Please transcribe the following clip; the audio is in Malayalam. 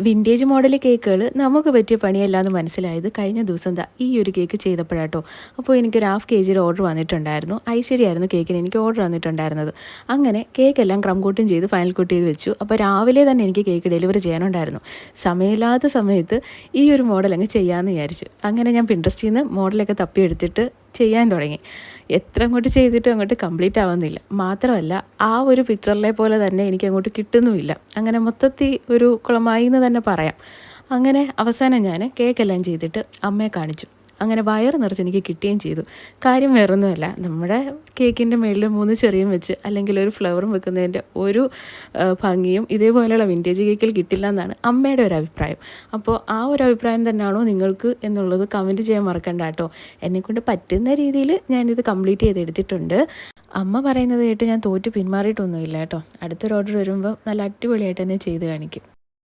വിന്റേജ് മോഡൽ കേക്കുകൾ നമുക്ക് പറ്റിയ പണിയല്ല എന്ന് മനസ്സിലായത് കഴിഞ്ഞ ദിവസം ദാ ഈ ഒരു കേക്ക് ചെയ്തപ്പോഴാട്ടോ. അപ്പോൾ എനിക്കൊരു ഹാഫ് കെ ജിയുടെ ഓർഡർ വന്നിട്ടുണ്ടായിരുന്നു. ഐശ്വര്യമായിരുന്നു കേക്കിന് എനിക്ക് ഓർഡർ വന്നിട്ടുണ്ടായിരുന്നത്. അങ്ങനെ കേക്കെല്ലാം ക്രം കൂട്ടും ചെയ്ത് ഫൈനൽ കൂട്ട് ചെയ്ത് വെച്ചു. അപ്പോൾ രാവിലെ തന്നെ എനിക്ക് കേക്ക് ഡെലിവറി ചെയ്യാനുണ്ടായിരുന്നു. സമയമില്ലാത്ത സമയത്ത് ഈ ഒരു മോഡൽ അങ്ങ് ചെയ്യാമെന്ന് വിചാരിച്ചു. അങ്ങനെ ഞാൻ പിൻട്രസ്റ്റിൽ നിന്ന് മോഡലൊക്കെ തപ്പിയെടുത്തിട്ട് ചെയ്യാൻ തുടങ്ങി. എത്ര അങ്ങോട്ട് ചെയ്തിട്ടും അങ്ങോട്ട് കംപ്ലീറ്റ് ആവുന്നില്ല. മാത്രമല്ല ആ ഒരു പിക്ചറിലെ പോലെ തന്നെ എനിക്ക് അങ്ങോട്ട് കിട്ടുന്നുമില്ല. അങ്ങനെ മൊത്തത്തിൽ ഒരു കുളമായി എന്ന് തന്നെ പറയാം. അങ്ങനെ അവസാനം ഞാൻ കേക്കെല്ലാം ചെയ്തിട്ട് അമ്മയെ കാണിച്ചു. അങ്ങനെ വയർ നിറച്ച് എനിക്ക് കിട്ടുകയും ചെയ്തു. കാര്യം വേറൊന്നുമല്ല. നമ്മുടെ കേക്കിന്റെ മുകളിൽ മൂന്ന് ചെറിയും വെച്ച് അല്ലെങ്കിൽ ഒരു ഫ്ലവറും വെക്കുന്നതിന്റെ ഒരു ഭംഗിയും ഇതേപോലെയുള്ള വിന്റേജ് കേക്കിൽ കിട്ടില്ല എന്നാണ് അമ്മയുടെ ഒരു അഭിപ്രായം. അപ്പോൾ ആ ഒരു അഭിപ്രായം തന്നെയാണോ നിങ്ങൾക്ക് എന്നുള്ളത് കമന്റ് ചെയ്യാൻ മറക്കണ്ട കേട്ടോ. എന്നെക്കൊണ്ട് പറ്റുന്ന രീതിയിൽ ഞാനിത് കംപ്ലീറ്റ് ചെയ്തെടുത്തിട്ടുണ്ട്. അമ്മ പറയുന്നത് കേട്ട് ഞാൻ തോറ്റ് പിന്മാറിയിട്ടൊന്നുമില്ല കേട്ടോ. അടുത്തൊരു ഓർഡർ വരുമ്പോൾ നല്ല അടിപൊളിയായിട്ട് തന്നെ ചെയ്ത് കാണിക്കും.